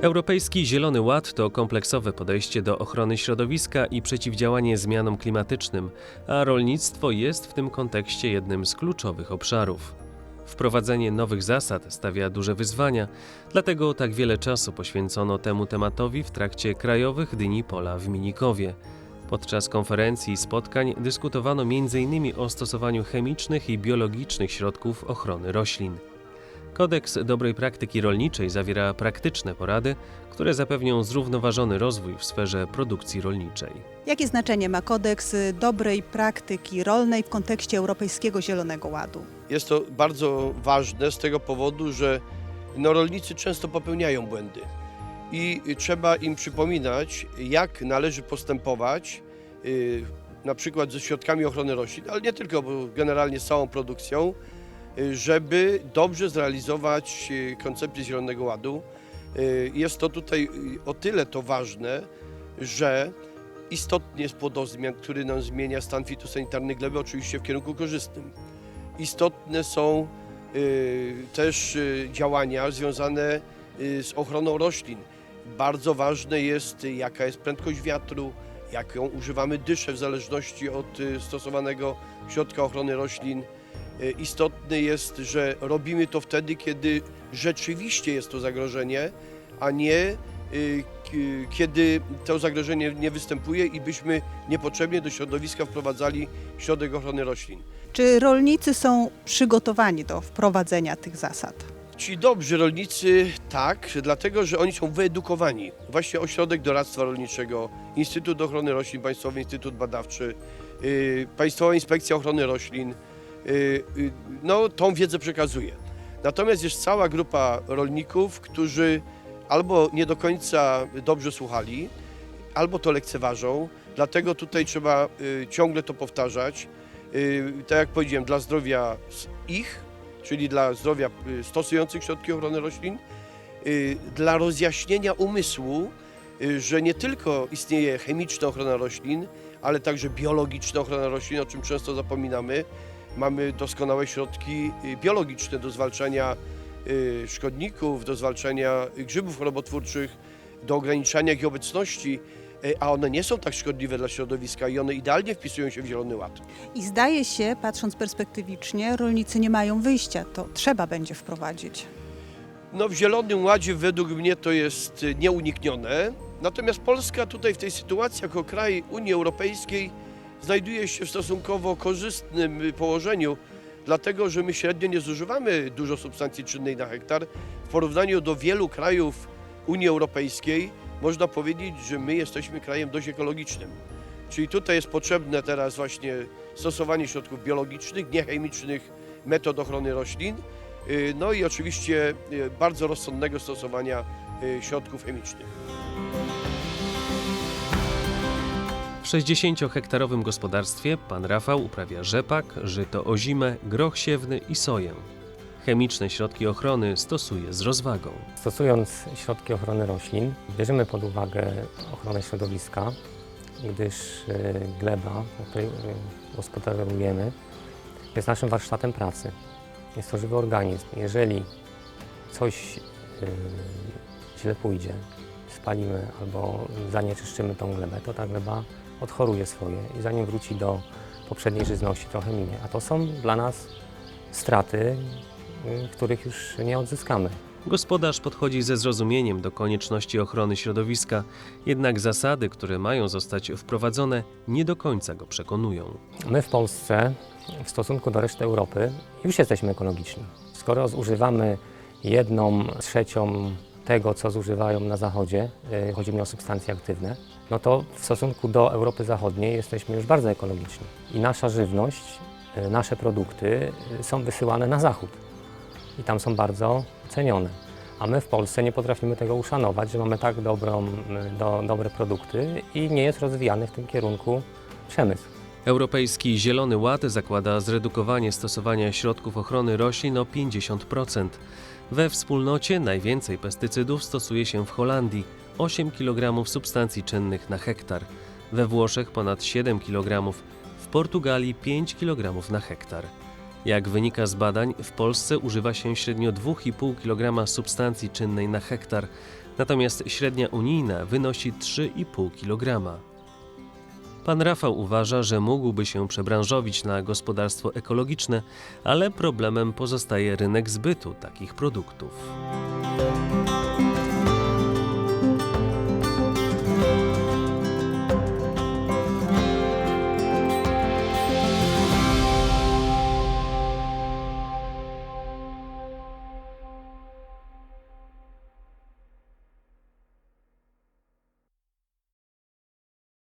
Europejski Zielony Ład to kompleksowe podejście do ochrony środowiska i przeciwdziałanie zmianom klimatycznym, a rolnictwo jest w tym kontekście jednym z kluczowych obszarów. Wprowadzenie nowych zasad stawia duże wyzwania, dlatego tak wiele czasu poświęcono temu tematowi w trakcie krajowych Dni Pola w Minikowie. Podczas konferencji i spotkań dyskutowano m.in. o stosowaniu chemicznych i biologicznych środków ochrony roślin. Kodeks dobrej praktyki rolniczej zawiera praktyczne porady, które zapewnią zrównoważony rozwój w sferze produkcji rolniczej. Jakie znaczenie ma kodeks dobrej praktyki rolnej w kontekście Europejskiego Zielonego Ładu? Jest to bardzo ważne z tego powodu, że no, rolnicy często popełniają błędy i trzeba im przypominać, jak należy postępować, yy, na przykład ze środkami ochrony roślin, ale nie tylko, bo generalnie z całą produkcją, żeby dobrze zrealizować yy, koncepcję Zielonego Ładu. Yy, Jest to tutaj yy, o tyle to ważne, że istotnie jest płodozmian, który nam zmienia stan fitosanitarny gleby, oczywiście w kierunku korzystnym istotne są też działania związane z ochroną roślin. Bardzo ważne jest, jaka jest prędkość wiatru, jaką używamy dyszę w zależności od stosowanego środka ochrony roślin. Y, Istotne jest, że robimy to wtedy, kiedy rzeczywiście jest to zagrożenie, a nie y, k- kiedy to zagrożenie nie występuje i byśmy niepotrzebnie do środowiska wprowadzali środek ochrony roślin. Czy rolnicy są przygotowani do wprowadzenia tych zasad? Ci dobrzy rolnicy tak, dlatego że oni są wyedukowani. Właśnie Ośrodek Doradztwa Rolniczego, Instytut Ochrony Roślin, Państwowy Instytut Badawczy, yy, Państwowa Inspekcja Ochrony Roślin, no tą wiedzę przekazuje. Natomiast jest cała grupa rolników, którzy albo nie do końca dobrze słuchali, albo to lekceważą. Dlatego tutaj trzeba yy, ciągle to powtarzać. Tak jak powiedziałem, dla zdrowia ich, czyli dla zdrowia y, stosujących środki ochrony roślin, y, dla rozjaśnienia umysłu, y, że nie tylko istnieje chemiczna ochrona roślin, ale także biologiczna ochrona roślin, o czym często zapominamy. Mamy doskonałe środki y, biologiczne do zwalczania y, szkodników, do zwalczania grzybów chorobotwórczych, do ograniczania ich obecności, y, a one nie są tak szkodliwe dla środowiska i one idealnie wpisują się w Zielony Ład. I zdaje się, patrząc perspektywicznie, rolnicy nie mają wyjścia. To trzeba będzie wprowadzić. No w Zielonym Ładzie według mnie to jest nieuniknione. Natomiast Polska tutaj w tej sytuacji jako kraj Unii Europejskiej znajduje się w stosunkowo korzystnym y, położeniu, dlatego że my średnio nie zużywamy dużo substancji czynnej na hektar. W porównaniu do wielu krajów Unii Europejskiej można powiedzieć, że my jesteśmy krajem dość ekologicznym. Czyli tutaj jest potrzebne teraz właśnie stosowanie środków biologicznych, niechemicznych metod ochrony roślin, Y, No i oczywiście y, bardzo rozsądnego stosowania środków chemicznych. 60-hektarowym gospodarstwie pan Rafał uprawia rzepak, żyto ozimę, groch siewny i soję. Chemiczne środki ochrony stosuje z rozwagą. Stosując środki ochrony roślin, bierzemy pod uwagę ochronę środowiska, gdyż e, gleba, na której e, gospodarujemy, jest naszym warsztatem pracy. Jest to żywy organizm. Jeżeli coś e, źle pójdzie, spalimy albo zanieczyszczymy tą glebę, to ta gleba odchoruje swoje i zanim wróci do poprzedniej żyzności, trochę minie. A to są dla nas straty, e, których już nie odzyskamy. Gospodarz podchodzi ze zrozumieniem do konieczności ochrony środowiska, jednak zasady, które mają zostać wprowadzone, nie do końca go przekonują. My w Polsce w stosunku do reszty Europy już jesteśmy ekologiczni. Skoro zużywamy jedną trzecią tego, co zużywają na zachodzie, yy, chodzi mi o substancje aktywne, no to w stosunku do Europy Zachodniej jesteśmy już bardzo ekologiczni. I nasza żywność, yy, nasze produkty yy, są wysyłane na zachód i tam są bardzo cenione. A my w Polsce nie potrafimy tego uszanować, że mamy tak dobrą, do, dobre produkty i nie jest rozwijany w tym kierunku przemysł. Europejski Zielony Ład zakłada zredukowanie stosowania środków ochrony roślin o 50%. We wspólnocie najwięcej pestycydów stosuje się w Holandii 8 kg substancji czynnych na hektar, we Włoszech ponad 7 kg, w Portugalii 5 kg na hektar. Jak wynika z badań, w Polsce używa się średnio 2,5 kg substancji czynnej na hektar, natomiast średnia unijna wynosi 3,5 kg. Pan Rafał uważa, że mógłby się przebranżowić na gospodarstwo ekologiczne, ale problemem pozostaje rynek zbytu takich produktów.